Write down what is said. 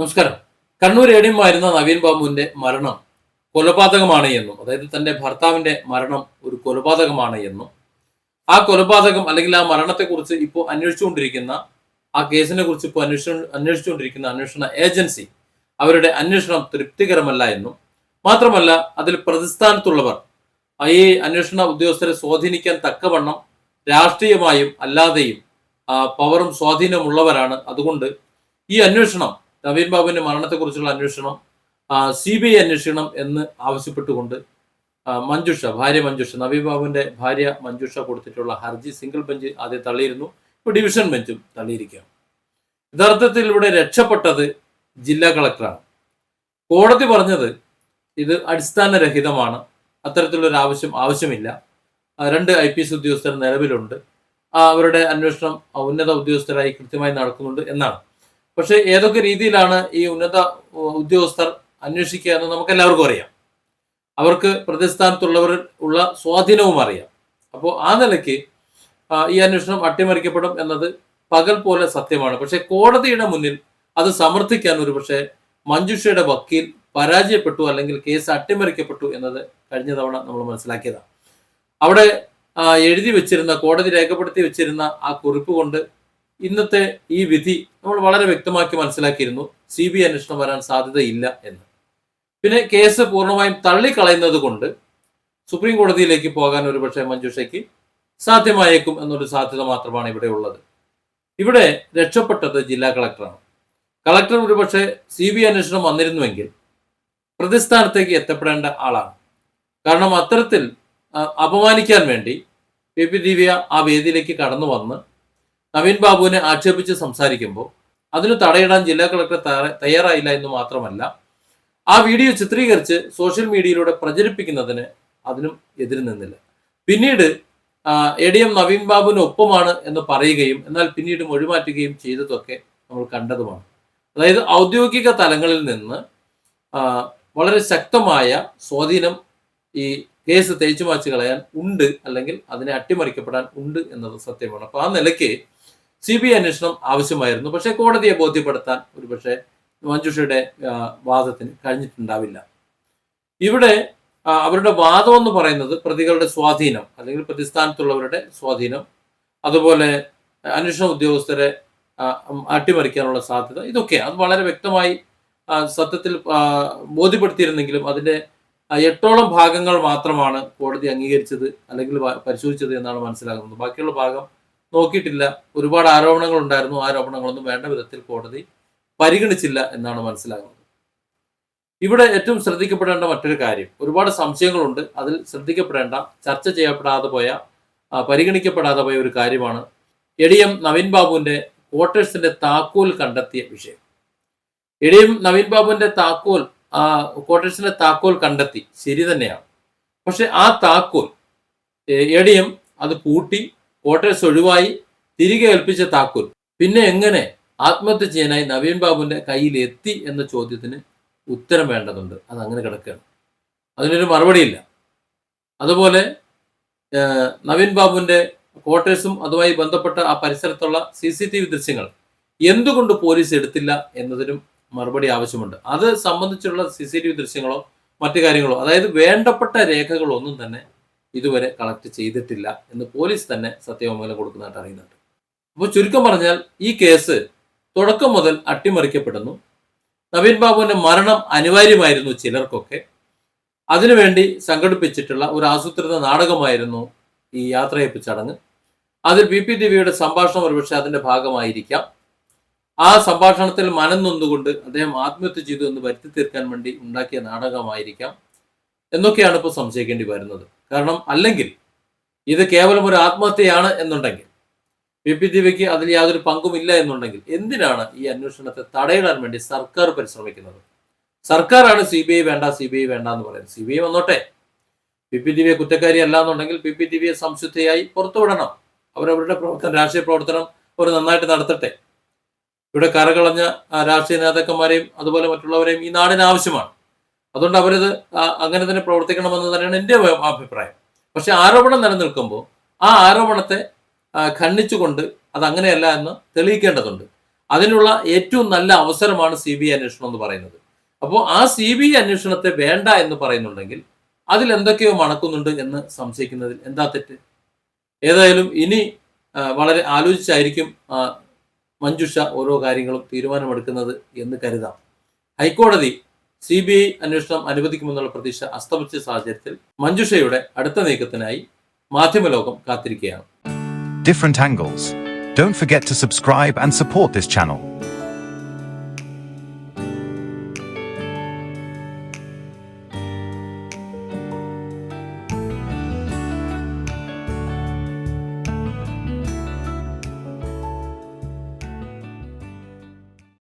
നമസ്കാരം. കണ്ണൂർ എടിയുമായിരുന്ന നവീൻ ബാബുവിന്റെ മരണം കൊലപാതകമാണ് എന്നും അതായത് തന്റെ ഭർത്താവിന്റെ മരണം ഒരു കൊലപാതകമാണ് എന്നും ആ കൊലപാതകം അല്ലെങ്കിൽ ആ മരണത്തെക്കുറിച്ച് ഇപ്പോൾ അന്വേഷിച്ചുകൊണ്ടിരിക്കുന്ന ആ കേസിനെ കുറിച്ച് ഇപ്പോൾ അന്വേഷിച്ചു അന്വേഷിച്ചുകൊണ്ടിരിക്കുന്ന അന്വേഷണ ഏജൻസി അവരുടെ അന്വേഷണം തൃപ്തികരമല്ല എന്നും മാത്രമല്ല അതിൽ പ്രതിസ്ഥാനത്തുള്ളവർ ഈ അന്വേഷണ ഉദ്യോഗസ്ഥരെ സ്വാധീനിക്കാൻ തക്കവണ്ണം രാഷ്ട്രീയമായും അല്ലാതെയും പവറും സ്വാധീനമുള്ളവരാണ്. അതുകൊണ്ട് ഈ അന്വേഷണം നവീൻ ബാബുവിന്റെ മരണത്തെക്കുറിച്ചുള്ള അന്വേഷണം സി ബി ഐ അന്വേഷിക്കണം എന്ന് ആവശ്യപ്പെട്ടുകൊണ്ട് മഞ്ജുഷ ഭാര്യ മഞ്ജുഷ നവീൻ ബാബുവിന്റെ ഭാര്യ മഞ്ജുഷ കൊടുത്തിട്ടുള്ള ഹർജി സിംഗിൾ ബെഞ്ച് ആദ്യം തള്ളിയിരുന്നു. ഇപ്പോൾ ഡിവിഷൻ ബെഞ്ചും തള്ളിയിരിക്കുകയാണ്. യഥാർത്ഥത്തിൽ ഇവിടെ രക്ഷപ്പെട്ടത് ജില്ലാ കളക്ടറാണ്. കോടതി പറഞ്ഞത് ഇത് അടിസ്ഥാനരഹിതമാണ്. അത്തരത്തിലൊരു ആവശ്യം ആവശ്യമില്ല. രണ്ട് ഐ പി എസ് ഉദ്യോഗസ്ഥർ നിലവിലുണ്ട്. അവരുടെ അന്വേഷണം ഉന്നത ഉദ്യോഗസ്ഥരായി കൃത്യമായി നടക്കുന്നുണ്ട് എന്നാണ്. പക്ഷെ ഏതൊക്കെ രീതിയിലാണ് ഈ ഉന്നത ഉദ്യോഗസ്ഥർ അന്വേഷിക്കുക എന്ന് നമുക്ക് എല്ലാവർക്കും അറിയാം. അവർക്ക് പ്രതിസ്ഥാനത്തുള്ളവർ ഉള്ള സ്വാധീനവും അറിയാം. അപ്പോൾ ആ നിലയ്ക്ക് ഈ അന്വേഷണം അട്ടിമറിക്കപ്പെടും എന്നത് പകൽ പോലെ സത്യമാണ്. പക്ഷെ കോടതിയുടെ മുന്നിൽ അത് സമർത്ഥിക്കാൻ ഒരു പക്ഷേ മഞ്ജുഷയുടെ വക്കീൽ പരാജയപ്പെട്ടു അല്ലെങ്കിൽ കേസ് അട്ടിമറിക്കപ്പെട്ടു എന്നത് കഴിഞ്ഞ തവണ നമ്മൾ മനസ്സിലാക്കിയതാണ്. അവിടെ എഴുതി വെച്ചിരുന്ന കോടതി രേഖപ്പെടുത്തി വെച്ചിരുന്ന ആ കുറിപ്പ് കൊണ്ട് ഇന്നത്തെ ഈ വിധി നമ്മൾ വളരെ വ്യക്തമാക്കി മനസ്സിലാക്കിയിരുന്നു. സി ബി അന്വേഷണം വരാൻ സാധ്യതയില്ല എന്ന്. പിന്നെ കേസ് പൂർണമായും തള്ളിക്കളയുന്നത് കൊണ്ട് സുപ്രീം കോടതിയിലേക്ക് പോകാൻ ഒരുപക്ഷെ മഞ്ജുഷയ്ക്ക് സാധ്യമായേക്കും എന്നൊരു സാധ്യത മാത്രമാണ് ഇവിടെ ഉള്ളത്. ഇവിടെ രക്ഷപ്പെട്ടത് ജില്ലാ കളക്ടറാണ്. കളക്ടർ ഒരുപക്ഷെ സി ബി അന്വേഷണം വന്നിരുന്നുവെങ്കിൽ പ്രതിസ്ഥാനത്തേക്ക് എത്തപ്പെടേണ്ട ആളാണ്. കാരണം അത്തരത്തിൽ അപമാനിക്കാൻ വേണ്ടി പി പി ദിവ്യ ആ വേദിയിലേക്ക് കടന്നു വന്ന് നവീൻ ബാബുവിനെ ആക്ഷേപിച്ച് സംസാരിക്കുമ്പോൾ അതിന് തടയിടാൻ ജില്ലാ കളക്ടർ തയ്യാറായില്ല എന്ന് മാത്രമല്ല ആ വീഡിയോ ചിത്രീകരിച്ച് സോഷ്യൽ മീഡിയയിലൂടെ പ്രചരിപ്പിക്കുന്നതിന് അതിനും എതിര് നിന്നില്ല. പിന്നീട് എ ഡി എം നവീൻ ബാബുവിന് ഒപ്പമാണ് എന്ന് പറയുകയും എന്നാൽ പിന്നീട് മൊഴിമാറ്റുകയും ചെയ്തതൊക്കെ നമ്മൾ കണ്ടതുമാണ്. അതായത് ഔദ്യോഗിക തലങ്ങളിൽ നിന്ന് വളരെ ശക്തമായ സ്വാധീനം ഈ കേസ് തേച്ചു മാച്ച് കളയാൻ ഉണ്ട് അല്ലെങ്കിൽ അതിനെ അട്ടിമറിക്കപ്പെടാൻ ഉണ്ട് എന്നത് സത്യമാണ്. അപ്പൊ ആ നിലയ്ക്ക് സി ബി ഐ അന്വേഷണം ആവശ്യമായിരുന്നു. പക്ഷേ കോടതിയെ ബോധ്യപ്പെടുത്താൻ ഒരുപക്ഷെ മഞ്ജുഷയുടെ വാദത്തിന് കഴിഞ്ഞിട്ടുണ്ടാവില്ല. ഇവിടെ അവരുടെ വാദം എന്ന് പറയുന്നത് പ്രതികളുടെ സ്വാധീനം അല്ലെങ്കിൽ പ്രതിസ്ഥാനത്തുള്ളവരുടെ സ്വാധീനം അതുപോലെ അന്വേഷണ ഉദ്യോഗസ്ഥരെ അട്ടിമറിക്കാനുള്ള സാധ്യത ഇതൊക്കെ. അത് വളരെ വ്യക്തമായി സത്യത്തിൽ ബോധ്യപ്പെടുത്തിയിരുന്നെങ്കിലും അതിന്റെ ആ, എട്ടോളം ഭാഗങ്ങൾ മാത്രമാണ് കോടതി അംഗീകരിച്ചത് അല്ലെങ്കിൽ പരിശോധിച്ചത് എന്നാണ് മനസ്സിലാകുന്നത്. ബാക്കിയുള്ള ഭാഗം നോക്കിയിട്ടില്ല. ഒരുപാട് ആരോപണങ്ങൾ ഉണ്ടായിരുന്നു ആരോപണങ്ങളൊന്നും വേണ്ട വിധത്തിൽ കോടതി പരിഗണിച്ചില്ല എന്നാണ് മനസ്സിലാകുന്നത്. ഇവിടെ ഏറ്റവും ശ്രദ്ധിക്കപ്പെടേണ്ട മറ്റൊരു കാര്യം ഒരുപാട് സംശയങ്ങളുണ്ട്. അതിൽ ശ്രദ്ധിക്കപ്പെടേണ്ട ചർച്ച ചെയ്യപ്പെടാതെ പോയ പരിഗണിക്കപ്പെടാതെ പോയ ഒരു കാര്യമാണ് എ ഡി എം നവീൻ ബാബുവിന്റെ ക്വാർട്ടേഴ്സിന്റെ താക്കോൽ കണ്ടെത്തിയ വിഷയം. എ ഡി എം നവീൻ ബാബുവിന്റെ താക്കോൽ ക്വാർട്ടേഴ്സിന്റെ താക്കോൽ കണ്ടെത്തി. ശരി തന്നെയാണ്. പക്ഷെ ആ താക്കോൽ എ ഡി എം അത് പൂട്ടി ക്വാർട്ടേഴ്സ് ഒഴിവായി തിരികെ ഏൽപ്പിച്ച താക്കൂർ. പിന്നെ എങ്ങനെ ആത്മഹത്യ ചെയ്യാനായി നവീൻ ബാബുവിന്റെ കയ്യിൽ എത്തി എന്ന ചോദ്യത്തിന് ഉത്തരം വേണ്ടതുണ്ട്. അത് അങ്ങനെ കിടക്കുകയാണ്. അതിനൊരു മറുപടിയില്ല. അതുപോലെ നവീൻ ബാബുവിന്റെ ക്വാർട്ടേഴ്സും അതുമായി ബന്ധപ്പെട്ട ആ പരിസരത്തുള്ള സി സി ടി വി ദൃശ്യങ്ങൾ എന്തുകൊണ്ട് പോലീസ് എടുത്തില്ല എന്നതിനും മറുപടി ആവശ്യമുണ്ട്. അത് സംബന്ധിച്ചുള്ള സി സി ടി വി ദൃശ്യങ്ങളോ മറ്റു കാര്യങ്ങളോ അതായത് വേണ്ടപ്പെട്ട രേഖകളൊന്നും തന്നെ ഇതുവരെ കളക്ട് ചെയ്തിട്ടില്ല എന്ന് പോലീസ് തന്നെ സത്യവാങ്മൂലം കൊടുക്കുന്നതായിട്ട് അറിയുന്നുണ്ട്. അപ്പോൾ ചുരുക്കം പറഞ്ഞാൽ ഈ കേസ് തുടക്കം മുതൽ അട്ടിമറിക്കപ്പെടുന്നു. നവീൻ ബാബുവിന്റെ മരണം അനിവാര്യമായിരുന്നു ചിലർക്കൊക്കെ. അതിനുവേണ്ടി സംഘടിപ്പിച്ചിട്ടുള്ള ഒരു ആസൂത്രിത നാടകമായിരുന്നു ഈ യാത്രയപ്പ് ചടങ്ങ്. അതിൽ പി പി ദേവിയുടെ സംഭാഷണം ഒരുപക്ഷെ അതിന്റെ ഭാഗമായിരിക്കാം. ആ സംഭാഷണത്തിൽ മനം നൊന്നുകൊണ്ട് അദ്ദേഹം ആത്മഹത്യ ചെയ്തു എന്ന് വരുത്തി തീർക്കാൻ വേണ്ടി ഉണ്ടാക്കിയ നാടകമായിരിക്കാം എന്നൊക്കെയാണ് ഇപ്പോൾ സംശയിക്കേണ്ടി വരുന്നത്. കാരണം അല്ലെങ്കിൽ ഇത് കേവലം ഒരു ആത്മഹത്യയാണ് എന്നുണ്ടെങ്കിൽ പി പി ദിവ്യക്ക് അതിൽ യാതൊരു പങ്കുമില്ല എന്നുണ്ടെങ്കിൽ എന്തിനാണ് ഈ അന്വേഷണത്തെ തടയിടാൻ വേണ്ടി സർക്കാർ പരിശ്രമിക്കുന്നത്? സർക്കാരാണ് സി ബി ഐ വേണ്ട സി ബി ഐ വേണ്ട എന്ന് പറയുന്നത്. സി ബി ഐ വന്നോട്ടെ. പി പി ദിവ്യ കുറ്റക്കാരി അല്ല എന്നുണ്ടെങ്കിൽ പി പി ദിവ്യയെ സംശുദ്ധയായി പുറത്തുവിടണം. അവരവരുടെ പ്രവർത്തനം രാഷ്ട്രീയ പ്രവർത്തനം അവർ നന്നായിട്ട് നടത്തട്ടെ. ഇവിടെ കരകളഞ്ഞ രാഷ്ട്രീയ നേതാക്കന്മാരെയും അതുപോലെ മറ്റുള്ളവരെയും ഈ നാടിന് ആവശ്യമാണ്. അതുകൊണ്ട് അവരത് അങ്ങനെ തന്നെ പ്രവർത്തിക്കണമെന്ന് തന്നെയാണ് എന്റെ അഭിപ്രായം. പക്ഷെ ആരോപണം നിലനിൽക്കുമ്പോൾ ആ ആരോപണത്തെ ഖണ്ഡിച്ചുകൊണ്ട് അത് അങ്ങനെയല്ല എന്ന് തെളിയിക്കേണ്ടതുണ്ട്. അതിനുള്ള ഏറ്റവും നല്ല അവസരമാണ് സി ബി ഐ അന്വേഷണം എന്ന് പറയുന്നത്. അപ്പോൾ ആ സി ബി ഐ അന്വേഷണത്തെ വേണ്ട എന്ന് പറയുന്നുണ്ടെങ്കിൽ അതിൽ എന്തൊക്കെയോ മണക്കുന്നുണ്ട് എന്ന് സംശയിക്കുന്നതിൽ എന്താ തെറ്റ്? ഏതായാലും ഇനി വളരെ ആലോചിച്ചായിരിക്കും മഞ്ജുഷ ഓരോ കാര്യങ്ങളും തീരുമാനമെടുക്കുന്നത് എന്ന് കരുതാം. ഹൈക്കോടതി സി ബി ഐ അന്വേഷണം അനുവദിക്കുമെന്നുള്ള പ്രതീക്ഷ അസ്തമിച്ച സാഹചര്യത്തിൽ മഞ്ജുഷയുടെ അടുത്ത നീക്കത്തിനായി മാധ്യമലോകം കാത്തിരിക്കുകയാണ് different angles. Don't forget to subscribe and support this channel.